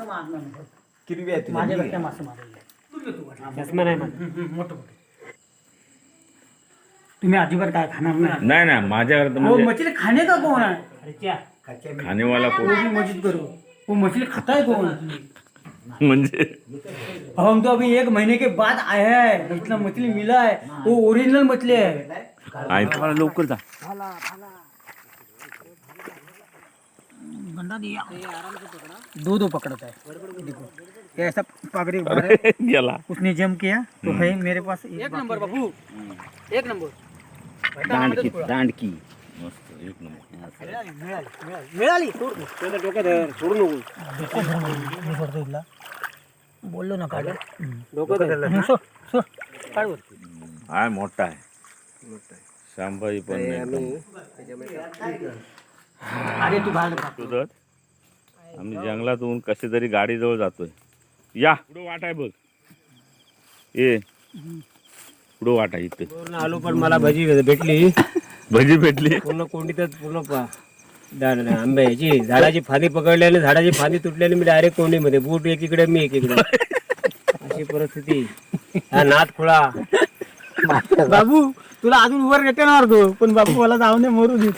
मासं मारणार नाही. किरवी आहे माझ्यापेक्षा मासं मारलेलं आहे. तुझं वाट. चष्मा नाही माझा. मोठं मोठं तुम्ही अजिबात काय खाणार नाही नाही नाही माझ्या घरात वो म्हणजे मछली खाने का कौन है अरे क्या खानेवाला वो भी मस्जिद करो वो मछली खाता है कौन म्हणजे हम तो अभी एक महीने के बाद आए हैं इतना मछली मिला है वो ओरिजिनल मछली है आहे मला लवकर जा बंदा दिया. दो दो पकड़ता है देखो. ये ऐसा पकड़े उसने जम किया तो है मेरे पास एक नंबर बाबू. एक नंबर. दांडकी दांडकी मस्त एक नंबर. मिळाली सोड नको. बोललो ना काढ. डोकं काढ मोठा आहे. शांभाई पण अरे तू घाल तुझं आम्ही जंगलातून कशी तरी गाडीजवळ जातोय. या. पुढं वाट आहे बघ. ये. पुढं वाट आहे इथे. आलो पण मला भजी भेटली. भजी भेटली. पूर्ण कोंडीतच पूर्ण पा- झाड- आंब्याची झाडाची फांदी पकडली आणि झाडाची फांदी तुटलेली मी डायरेक्ट कोंडीमध्ये. बूट एकीकडे मी एकीकडे अशी परिस्थिती. हा नाथ खुळा. बाबू तुला अजून वर घेते ना तो पण बाबू मला जाऊन दे मरू दे.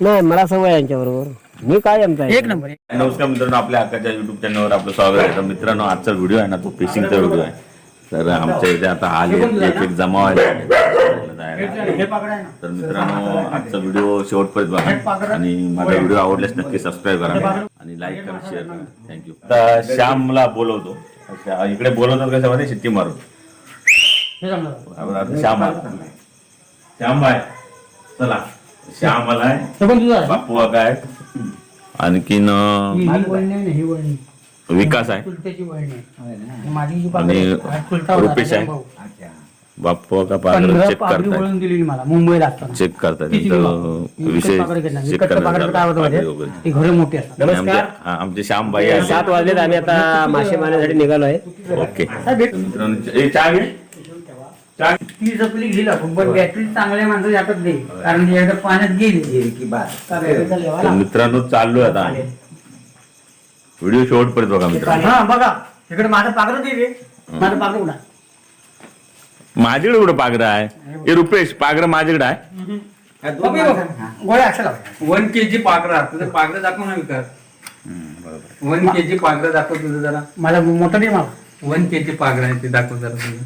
नाही मला सवय यांच्या बरोबर मी काय आमचा एक नंबर नमस्कार मित्रांनो आपल्या हक्काच्या युट्यूब चॅनलवर आपलं स्वागत आहे. तर मित्रांनो आजचा व्हिडिओ आहे ना तो फिशिंगचा व्हिडिओ आहे. तर आमच्या इथे आता आले एक एक जमा व्हायला लागले. हे तर मित्रांनो आजचा व्हिडिओ शेवटपर्यंत बघा. आणि माझा व्हिडिओ आवडल्यास नक्की सबस्क्राईब करा. आणि लाईक करा शेअर करा. थँक्यू आता श्यामला बोलवतो. इकडे बोलवतो कसं माहिती शिट्टी मारून आता श्याम आला. श्याम बाय चला. श्याम आलाय हे पण तुझं आहे. बापू आणखीन ही ही वळणी आहे ना ही वळणी. विकास आहे. चुलत्याची वळणी. आहे माझी जी आणि चुलता होता रुपेश आहे. बाप्पू का पागड पंधरा चेक पाकळी करताय वळून दिली मला मुंबईला असताना. चेक करताय किती त्यांचं दिवस? मी विषय घेतला. चेक काय होतं करण्याचा माहिती आहे? ती घरं मोठी असतात. आणि आमचे श्याम भाई सात वाजलेत आम्ही आता मासे मारण्यासाठी निघालो आहे. ओके. मित्रांनो ए, चहा घे. ती जपली गेला पण बॅटरी चांगल्या माणसं जातात दे कारण ती एकदा पाण्यात गेली. की लागला. मित्रांनो चाललोय आता व्हिडिओ शेवटपर्यंत बघा मित्रांनो. हा बघा. इकडे माझं पाकर दे माझं पाकर कुठं आहे? माझ्याकडे कुठं पागरं आहे? ए रुपेश पागरं माझ्याकडे आहे. हा. हा. गोळ्या लावा. वन के जी पाकरा तुझं पाकरं दाखव ना विकास. वन के जी पाकरं दाखव तुझं जरा. मला मोठा दे मला. वन के जी पाकरा आहे ते दाखव जरा तुझं.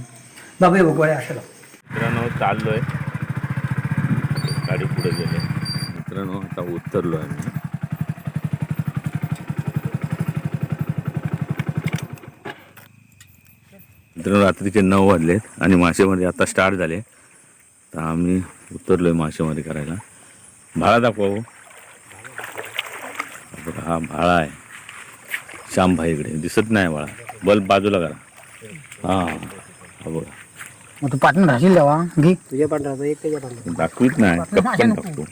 बाबा हे बघ, गोळ्या अशा लावा. मित्रांनो चाललोय. गाडी पुढे गेले. मित्रांनो आता उतरलो आम्ही. मित्रांनो रात्रीचे नऊ वाजलेत आणि मासेमारी आता स्टार्ट झाले तर आम्ही उतरलोय मासेमारी करायला. भाळा दाखवा हो. बघा, हा भाळा आहे. श्यामभाई इकडे. दिसत नाही भाळा बल्ब बाजूला करा. हा हा बघा. मग तू पाठवून राहशील तेव्हा घे. तुझ्या पांढरा एक त्याच्या पांढरा दाखवीत नाही. कप्पन टाकतो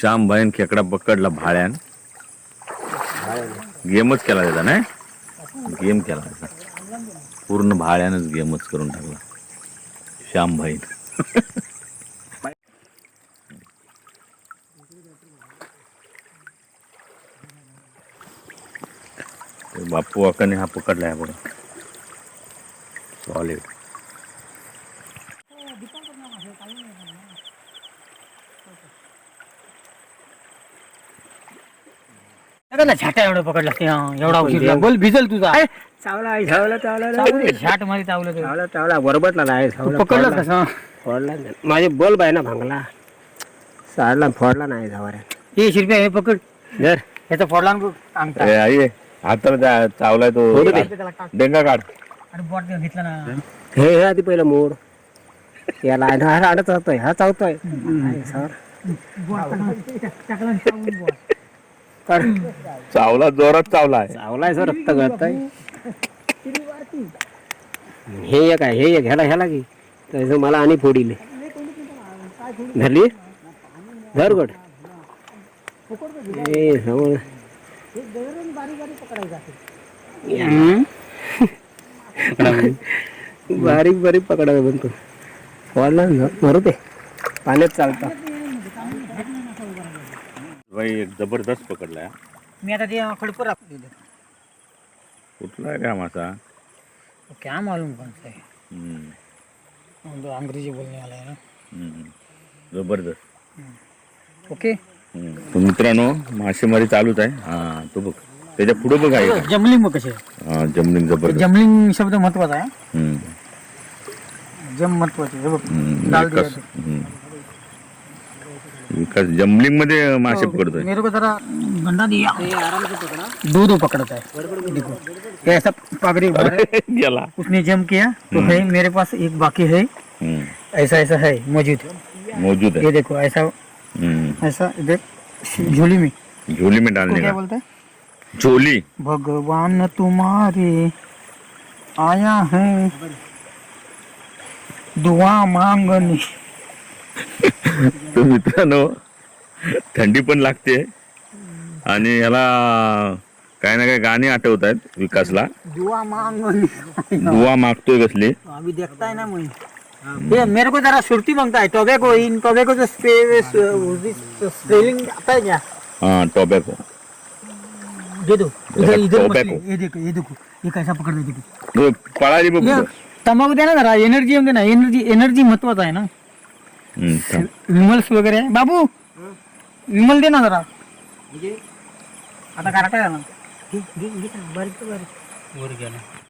श्यामबाईन खेकडा पकडला भाड्यान. गेमच केला त्याचा नाही? गेम केला त्याचा. पूर्ण भाड्यानच गेमच करून टाकला. श्यामबाईन ते बापू अकाने हा पकडला आहे बघा सॉलिड ना छाटा एवढं पकडला ते, हा, एवढा उशीर बोल भिजल तुझा चावला चावला छाटमध्ये चावलं. चावला चावला बरोबरला नाही चावला पकडलं फोडला. कसं फोडला नाही. माझे बल्ब आहे ना भांगला साडला फोडला नाही जावाऱ्या हे शिरप्या हे पकड जर याचा फोडला ना बघ, अंगठा. ए, आई हाताला त्या- चावलाय तो फोडू दे. त्याला टाक. डेंगा काढ अरे बॉट घेतला ना हे हे आधी पहिलं मोड याला आहे ना, हा अडत राहतोय हा चावतोय आहे, सावर. टाकला आणि चावून बॉट. चावला जोरात चावलाय. चावलाय सर रक्त गळत हे एक आहे हे एक ह्याला ह्याला की त्याचं मला आणि फोडीले. धरली? धरगड ए बारीक बारीक पकडायला बनतो वाढला ना, मरू ते पाण्यात चालता. बाई एक जबरदस्त पकडलाय. मी आता ते खडपर दिलं कुठला आहे का मासा क्या मालूम कौन सा है हम्म, हम तो अंग्रेजी बोलने वाला है ना. हम्म. जबरदस्त. ओके. हम्म. तर मित्रांनो मासेमारी चालूच आहे. हा तो बघ. त्याच्या पुढे बघ आहे? जमलिंग मग कसे हा जमलिंग जबरदस्त. जमलिंग शब्द महत्त्वाचा आहे हम्म, जम महत्त्वाचे हे बघ. हम्म. हम्म. विकास जमलिंग मध्ये मासे पकडतोय. मेरे को जरा गंदा दिया. आराम से पकड़ा. दो दो पकड़ता है. देखो ऐसा है. गेला. उसने जम किया तो है मेरे पास एक बाकी है. हम्म. ऐसा ऐसा है मौजूद मौजूद है. ये देखो ऐसा हम्म. ऐसा इधर झोली में. झोली में को डालने क्या का. बोलते हैं? झोली. भगवान तुम्हारे आया है. दुआ मांगने. तर मित्रांनो थंडी पण लागते आणि याला काय ना काय गाणी आठवत आहेत विकासला दुआ दुवा मागतोय कसली. अभी देखता है ना मुझे ये मेरे को जरा सुरती मांगता है टोबैको इन टोबैको से स्पेलिंग आता है क्या हा टोबॅको. दे दो. इधर इधर ये देखो ये देखो. ये कैसा पकड़ दे देखो. पळाली बघ ये पुढं. तंबाखू दे ना जरा. एनर्जी दे ना. एनर्जी एनर्जी महत्त्वाचा आहे ना. विमल्स वगैरे आहे? बाबू विमल दे ना जरा. आता काय काय ना.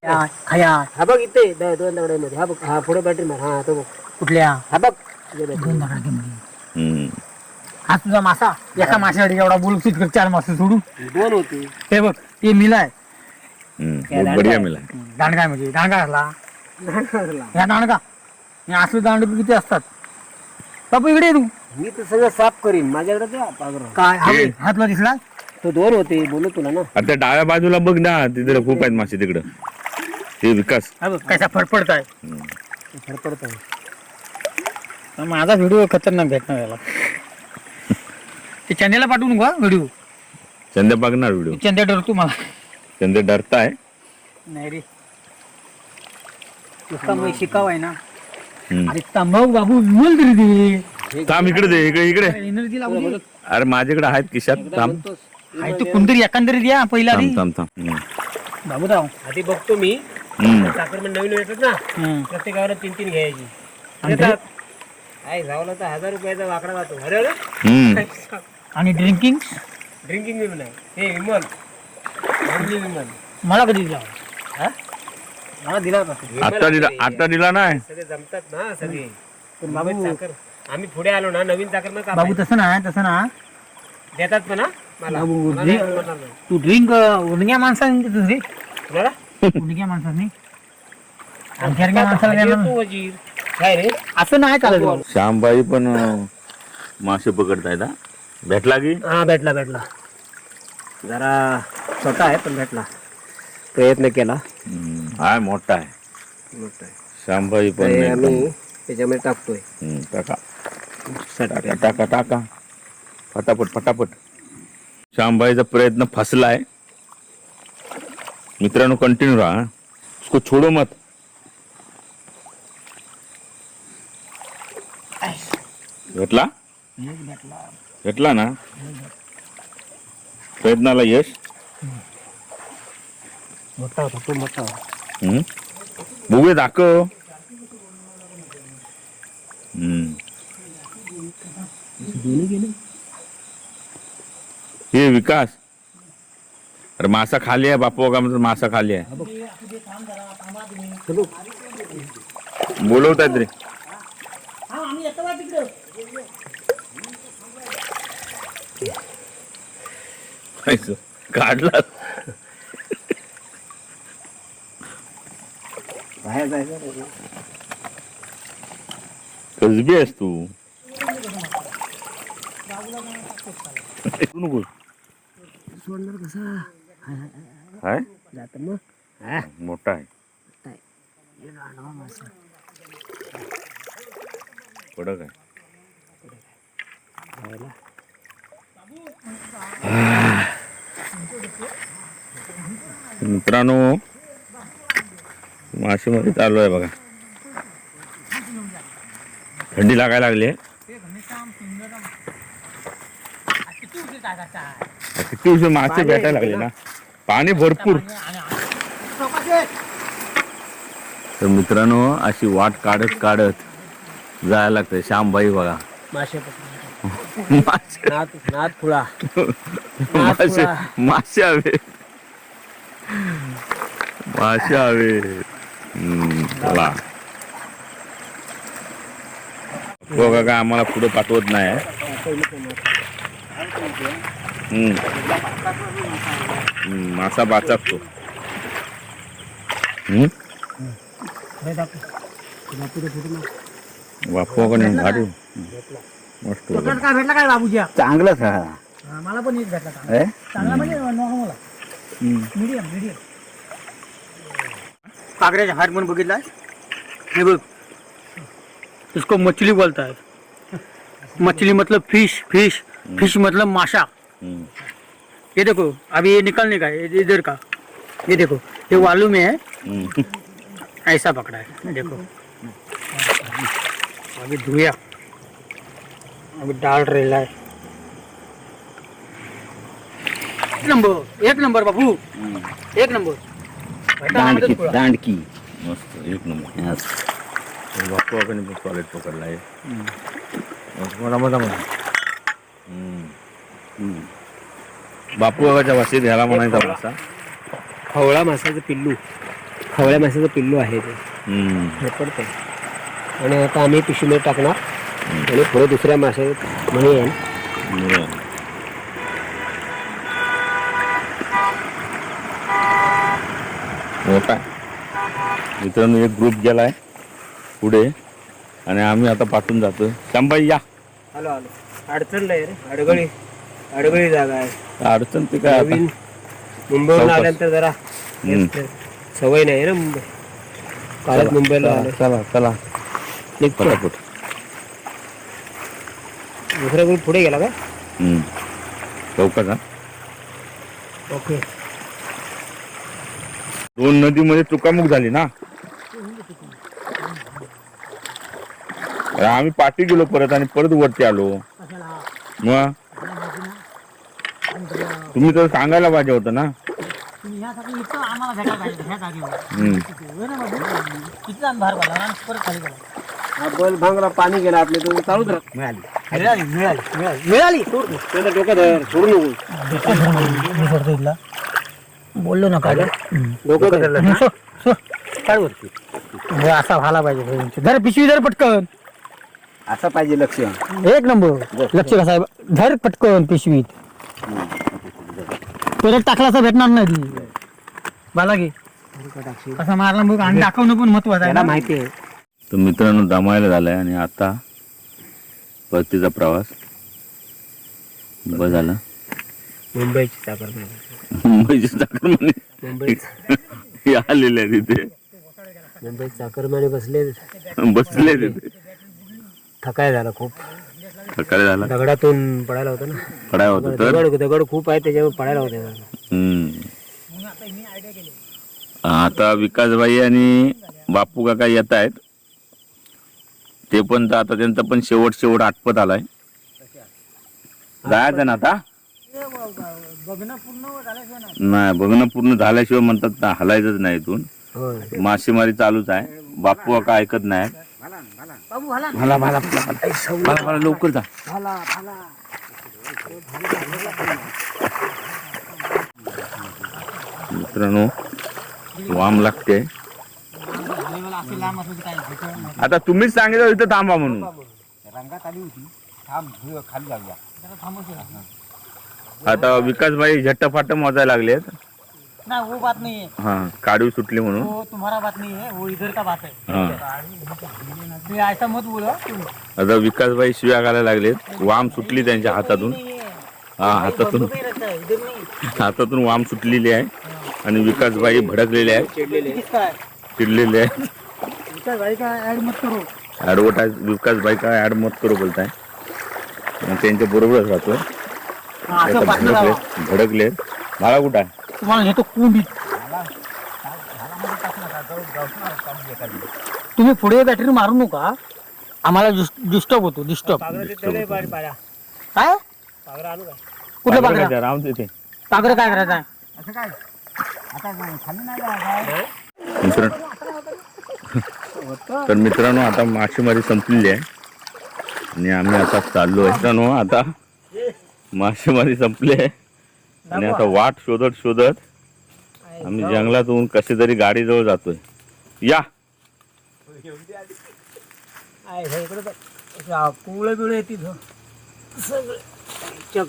या, खाया. हा बघ इथे द- दोन दगडामध्ये हा बघ हा पुढे बॅटरी मार हा तो बघ. कुठल्या? हा बघ. दोन दगड घे. म्हणे. हम्म. हा तुझा मासा. एका माशासाठी एवढा बोलतो इतकं चार मासे सोडू दोन होती. हे बघ हे मिलाय बहुत बढिया मिला दांडगा म्हणजे. दांडगा असला या दांडगा. असले दांडगे किती असतात? बापू इकडे ये तू. मी तर सगळं साफ करीन. माझ्याकडे ते पागर काय? हा हे. बघ, हा तुला दिसला तो दोन होते बोलू तुला ना. आता त्या डाव्या बाजूला बघ ना तिथे खूप आहेत मासे तिकडं. ते विकास. हा बघ कसा फडफडत आहे. फडफडत आहे. माझा व्हिडिओ खतरनाक भेटणार याला. ते चंद्याला पाठवून का व्हिडिओ. चंद्या बघणार व्हिडिओ. चंद्या डरतो मला. चंद्या डरताय. नाही रे. शिकाव आहे ना. अरे बाबू विमल तरी दे. थांब इकडे दे इकडे इकडे. एनर्जी लागू अरे माझ्याकडे आहेत खिशात. थांब. आहे तू कोणतरी एकंदरीत द्या पहिला आधी थांब थांब थांब. हम्म. बाबूराव. आधी बघतो मी. हम्म. साखर पण नवीन येतात ना. प्रत्येकावर तीन तीन घ्यायची. आणि येतात. काय जावलं तर हजार रुपयाचा वाकडा जातो अरे अरे. हम्म. आणि ड्रिंकिंग ड्रिंकिंग विमल हे विमल. Only विमल. मला कधी दिला? हा? मला दिला होता आता दिला आता दिला नाही? सगळे जमतात ना सगळे. पण बाबा साखर आम्ही पुढे आलो ना नवीन साखर ना बाबू तसं ना तसं ना देतात पण हा? मला. बाबू, मला जे- नाही म्हणणार नाही. तू ड्रिंक उडग्या माणसाने देतोस रे. कुणाला? उडग्या माणसाने. आमच्यासारख्या माणसाला भाजी द्यायला येतो वजीर. काय रे? असं नाही चालत बाबू. श्यामबाई पण अं, मासे पकडतायत हा? भेटला की? हा भेटला भेटला. जरा छोटा आहे पण भेटला. प्रयत्न केला. हाय मोठा आहे. श्यामबाई पण ते एकदम- आम्ही त्याच्यामध्ये टाकतोय. हम्म, टाका. टाका टाका. टाका फटाफट फटाफट. श्यामबाईचा प्रयत्न फसलाय. मित्रांनो कंटिन्यू राहा हा. उसको छोडो मत. भेटला? भेटला. ना? प्रयत्नाला यश? मोठा होता तो मोठा होता हम्म. बघूया दाखव. हम्म. हे विकास. अरे मासा खाली आहे बापू का म्हणतात मासा खाली आहे. बोलवतात रे. काढला. बाहेर जायचं. कसबी आहेस तू? नको. सोडणार कसा? काय जात मग. हा. मोठा आहे. कडक आहे. मित्रांनो मासेमध्ये चालू आहे बघा. थंडी लागायला लागली आहे. किती उशीर मासे भेटायला लागले ना. पाणी भरपूर. तर मित्रांनो अशी वाट काढत काढत जायला लागतंय. श्यामबाई बघा. मासे मासे. मासे हवे. मासे हवे. बघा का आम्हाला पुढे पाठवत नाही. मासा बाचाकतो बापू का नाही भारी मस्त चॉकलेट काय भेटला काय बाबूजी? चांगलंच हा हा, मला पण एक भेटला चांगला. म्हणजे नॉर्मल. मीडियम मीडियम कागऱ्याचा हात म्हणून बघितला हे बघ इसको मछली बोलता है। मछली मतलब फ़िश फ़िश फ़िश मतलब माशा। हम्म. ये देखो अभी ये निकलने का है इधर का। ये देखो ये वालू में है। हम्म. ऐसा पकड़ा है देखो। अभी धुया। अभी डाल रहा है। एक नंबर एक नंबर बाबू। एक नंबर। दांडकी दांडकी. मस्त एक नंबर. बापू आपण पण सॉलिड पकडला आहे. मोठा मोठा मोठा बापू बाबाच्या भाषेत ह्याला म्हणायचा मासा खवळा मासाचं पिल्लू. खवळ्या मासाचं पिल्लू आहे ते. हे पडतंय आणि आता आम्ही पिशवीमध्ये टाकणार. आणि पुढे दुसऱ्या मासे म्हणे मोठा आहे. मित्रांनो एक ग्रुप गेलाय पुढे आणि आम्ही आता पाठून जातो शांबाई या. आलो आलो अडचण नाही रे. अडगळी अडगळी जागा आहे. अडचण ते काय आता? नवीन. मुंबईवरून. आल्यानंतर जरा हम्म. सवय नाही ना मुंबई. कालच मुंबईला आलो चला चला. निघतो. पटापट. दुसरा ग्रुप पुढे गेला का हम्म. चौकात हा. ओके. दोन नदीमध्ये चुकामुक झाली ना? आम्ही पाठी गेलो परत आणि परत वरती आलो. मग? तुम्ही तर सांगायला पाहिजे होतं ना? बल भांगला पाणी गेला आपले तो चालूच राहत. मिळाली. मिळाली मिळाली मिळाली. सोड दे. त्याला डोकं धर सोडू नको बोललो ना काय काय वरती असा व्हायला पाहिजे धर पिशवी धर पटकन. असं पाहिजे लक्ष. एक नंबर. लक्ष कसा धर पटकन पिशवीत. परत टाकलाचा भेटणार नाही ती. बाला घे. कसा मारला बघ आणि दाखवणं पण महत्वाचं आहे. माहिती आहे. तर मित्रांनो दमायला झालाय आणि आता परतीचा प्रवास. बस झाला. मुंबईची चाकर मुंबईची चाकरमानी मुंबई आलेले आहे तिथे मुंबईत चाकरमाने बसले बसले तिथे थकाय झाला खूप. सकाळी झाला. दगडातून पडायला होतं ना. पडाय होतं दगड दगड खूप आहे त्याच्यावर पडायला होते. आता विकासबाई आणि बापू काका येत आहेत. ते पण तर आता त्यांचा पण शेवट शेवट आटपत आलाय. जायचं ना आता? नाही बघणं पूर्ण झाल्याशिवाय म्हणतात ना हलायचंच नाही इथून. मासेमारी चालूच आहे. बापू काका ऐकत नाही. लवकर जा. मित्रांनो वाम लागते. आता तुम्हीच सांगितलं इथं थांबा म्हणून. आता विकासबाई झट्टफाट मोजायला लागलेत. ना वो बात नहीं है हा काढू सुटली म्हणून. वो तुम्हारा बात नहीं है वो इधर का बात है हा. ये ऐसा मत बोलो. आता विकासबाई शिव्या घालायला लागलेत. वाम सुटली त्यांच्या हातातून. हा हातातून. नहीं रहता है इधर नहीं. हातातून वाम सुटलेली आहे. आणि विकासबाई भडकलेले आहे किसका है चिडलेले आहे इसका गाड़ी का ऐड मत करो? ॲडव्हर्टाईज विकासबाई काय ॲड मत करू बोलताय? त्यांच्या बरोबरच राहतोय. हाँ, असं राहा. भडकले भडकले भाडा कुठं आहे? तुम्हाला घेतो कोंबीत तुम्ही पुढे बॅटरी मारू नका. आम्हाला डिस्टर्ब होतो डिस्टर्ब काय? कुठलं पागरा राहून पागरं काय करायचं आहे? तर मित्रांनो आता मासेमारी संपलेली आहे. आणि आम्ही आता चाललो आहे मित्रांनो आता मासेमारी संपली आहे. आणि आता वाट शोधत शोधत आम्ही जंगलातून कसे तरी गाडीजवळ जातोय. या. कुवळं बिळ येते सगळं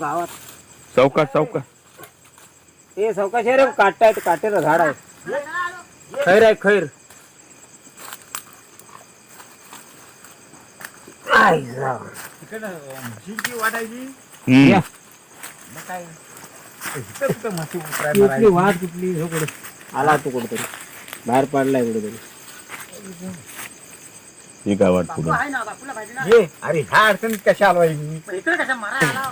गावात. चौकात चौकात हे चौकाशी रे काटा आहेत काटेचं झाड आहे. खैर आहे खैर. हम्म. कुठली वाट कुठली? हे कुठे? आला तू कुठेतरी. बाहेर पडलाय कुठेतरी. ठीक आहे वाट पुढे? अरे ह्या अडचणीत कशा आलो इकडे कशा मारा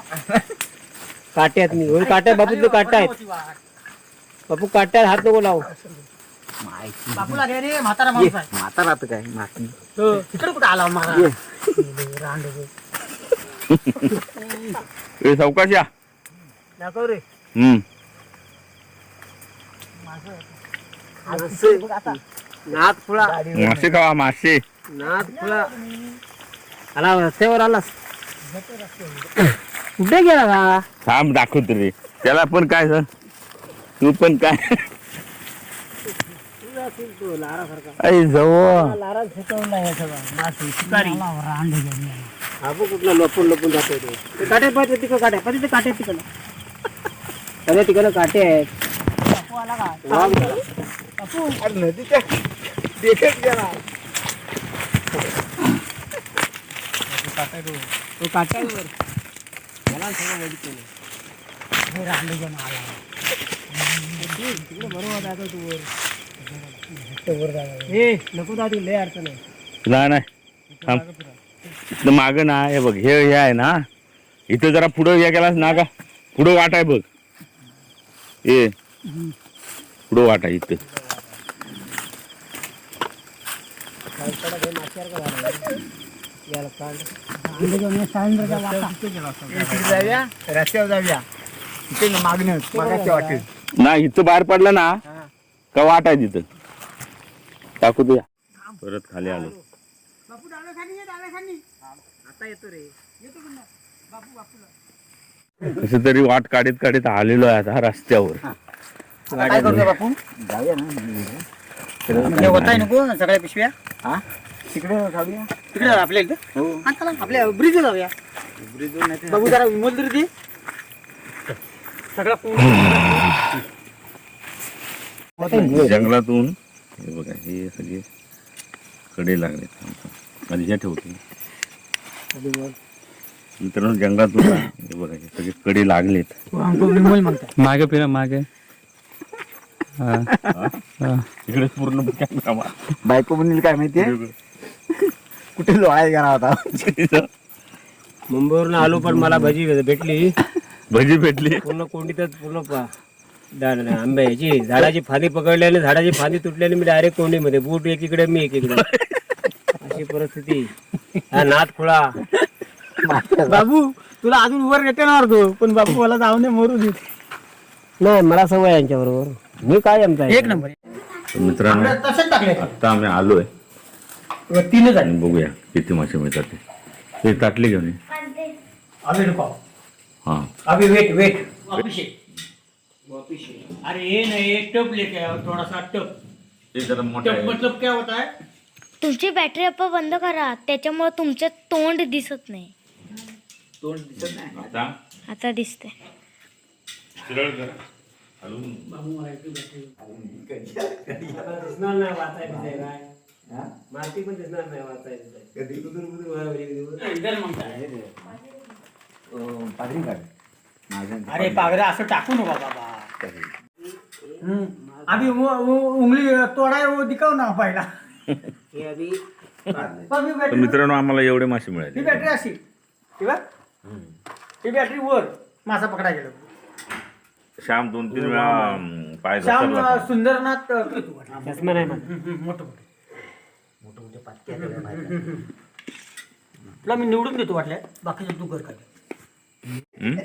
काटे आहेत मी होय, काटे बापू तुझे काटे आहेत. बापू काट्यात हात नको लावू. बापूला घे रे म्हातारा माणूस आहे. माता राहत काय माती. इकडे कुठे आला मारा? ए चौकाश या. दाखव रे. हम्म. नाथ फुला. मासे खावा मासे. नाथ फुला. आला रस्त्यावर आलास. कुठे गेला का थांब दाखवतो रे. त्याला पण काय सर तू पण काय? आई जवळ लारा फेकवला हे सगळं मासे शिकारी. रांडे घेऊन कुठला लपून लपून जातोय तो. ते काटे पाहिजे तिकडे काटे पाहिजे ते काटे तिकडे. सगळे तिकडे काटे आहेत. बापू आला का? वाघ जरा. नदीच्या देखत गेला. तो. मला सगळं बघितलं हे घेऊन आला. तिकडे बरोबर जातो तू वर. ए नको दादी लय अडचण आहे. नाही नाही. थांब. इथं मागं ना हे बघ हे हे आहे ना. इथं जरा पुढं या गेलास ना का पुढं वाट आहे बघ. ए पुढं वाट आहे इथं. रस्त्यावर जाऊया. तिथे मागणं मागाच्या वाटेत ना इथं बाहेर पडलं ना का वाट आहे तिथं? टाकू तू परत खाली आलो. आता येतो रे. कसं तरी वाट काढीत काढीत आलेलो आहे आता रस्त्यावर. काय करतो बापू? जाऊया ना हे होताय नको सगळ्या पिशव्या? हा? तिकडे जाऊया तिकडे आपल्या इकडे हो. हा, चला आपल्या ब्रिज जाऊया. बघू जरा विमल तरी दे. सगळा जंगलातून हे बघा हे सगळे कडे लागले आधी हे ठेवतो मित्रांनो जंगलातून ना, हे बघा हे सगळे कडे लागलेत. मागे फिरा मागे. इकडे पूर्ण बायको म्हणील काय माहितीये कुठे लोळाय गेला होता मुंबईवरून आलो पण मला भजी भेटली. भजी भेटली. पूर्ण कोंडीतच पूर्ण पा झाड नाही, आंब्याची झाडाची फांदी पकडली आणि झाडाची फांदी तुटली आणि मी डायरेक्ट कोंडीमध्ये बूट एकीकडे मी एकीकडे अशी परिस्थिती. हा नाथ खुळा. बाबू तुला अजून वर येते ना तो पण बाबू मला जाऊ नये मरू दे. नाही मला सवय आहे यांच्या बरोबर मी काय आमचा एक नंबर. तर मित्रांनो तसंच टाकले आता आम्ही आलोय. तीनच आणि बघूया किती मासे मिळतात ते. ते ताटली घेऊन ये. हा. अभी वेट वेट. अरे ये नहीं एक टप लेके आओ थोड़ा सा टप. ते जरा मोठं टप आहे. मतलब क्या होता है? तुमची बॅटरी आप्पा बंद करा. त्याच्यामुळे तुमचं तोंड दिसत नाही. आता? आता दिसते सरळ कर. हलवून. दिसणार नाही वाचायचं आहे काय माती पण दिसणार नाही वाचायचं इधर मागता है. पादरी काढ. माझं अरे पागरा असं टाकू नका बाबा. अभी वो वो उंगली तोड़ा है वो दिखाओ ना पहिला तर मित्रांनो आम्हाला एवढे मासे ही मिळाले बॅटरी अशी. ही बघ ही बॅटरी वर मासा पकडा गेलो. श्याम दोन तीन वेळा अं, पाय श्याम घसरला. सुंदरनाथ चष्मा नाही मला मोठं तुला मी निवडून देतो वाटल्या बाकीचे तू कर काय?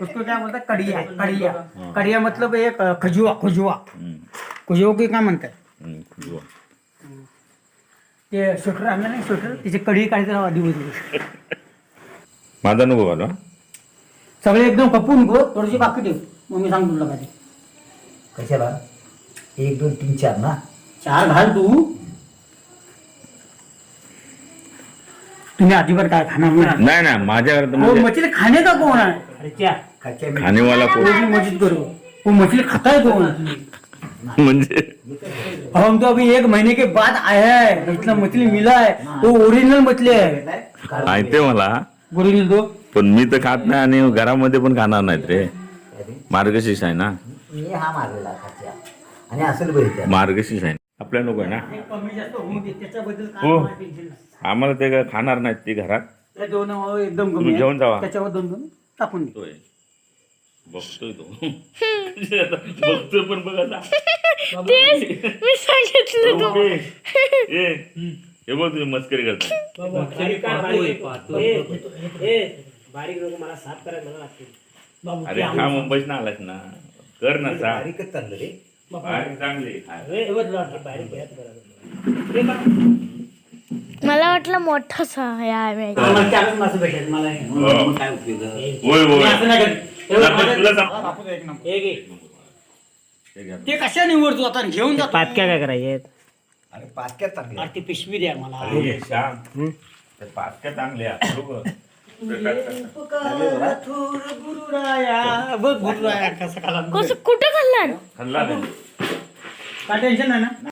उसको क्या बोलतात कडिया कडिया कडिया मतलब एक खजुआ खजुआ खजुआ की काय म्हणतात? हम्म, खुजवा. ते स्वेटर आणलं नाही स्वेटर त्याची कडी काढायचं राहा आधी मध्ये. माझा अनुभव आला. सगळे एकदम खपून गो थोडीशी बाकी ठेव. मग मी सांगतो तुला ते. कशाला एक दोन तीन चार ना. चार घाल तू. तुम्ही अजिबात काय खाणार नाही? नाही नाही माझ्या घरात वो म्हणजे मछली खाने का कौन है अरे क्या मी खानेवाला वो कोण मस्जिद करो. वो मछली खाता है कौन म्हणजे हम तो अभी एक महीने के बाद आए हैं इतना मछली मिला है वो ओरिजिनल मछली है. माहितीये मला. ओरिजिनल दो पण मी तर खात नाही आणि घरामध्ये पण खाणार नाहीत रे. मार्गशीर्ष आहे ना? मी हा मारलेला कच्च्या आणि असेल मार्गशीर्ष आहे. आपल्या नको आहे ना? कमी जास्त होऊन दे त्याच्याबद्दल हो. काय टेन्शन नाही. आम्हाला ते काय खाणार नाहीत ती घरात. त्या दोन एकदम तुम्ही. घेऊन जावा. त्याच्यावर दोन दोन टाकून दे बघतोय बघतोय तो. बघतोय पण बघ आता. तेच मी सांगितलं तो. ए, ए, हे बघ तुझी मस्करी करतो बारीक लोक मला साफ करायला मला लागतील बाबू अरे हा मुंबईत ना आलास ना. कर ना सा रे. बारीक चांगली आहे. मला वाटलं मोठासा या आहे आम्हाला चारच माणसं भेटतात मला नाही. हो. काय उपयोग होय मी होय असं नाही करत. एवढं आता माझं- तुला सांग- हे घ्या. ते कशा निवडतो आता घेऊन जातो पातक्या काय करायचे अरे पाचक्यात चांगले अरे ती पिशवी द्या मला अरे श्याम ते पाचक्या चांगल्या बरोबर गुरुराया बघ गुरुराया कसं खाला कसं कुठं खाल्ला खाल्ला नाही काय टेन्शन नाही ना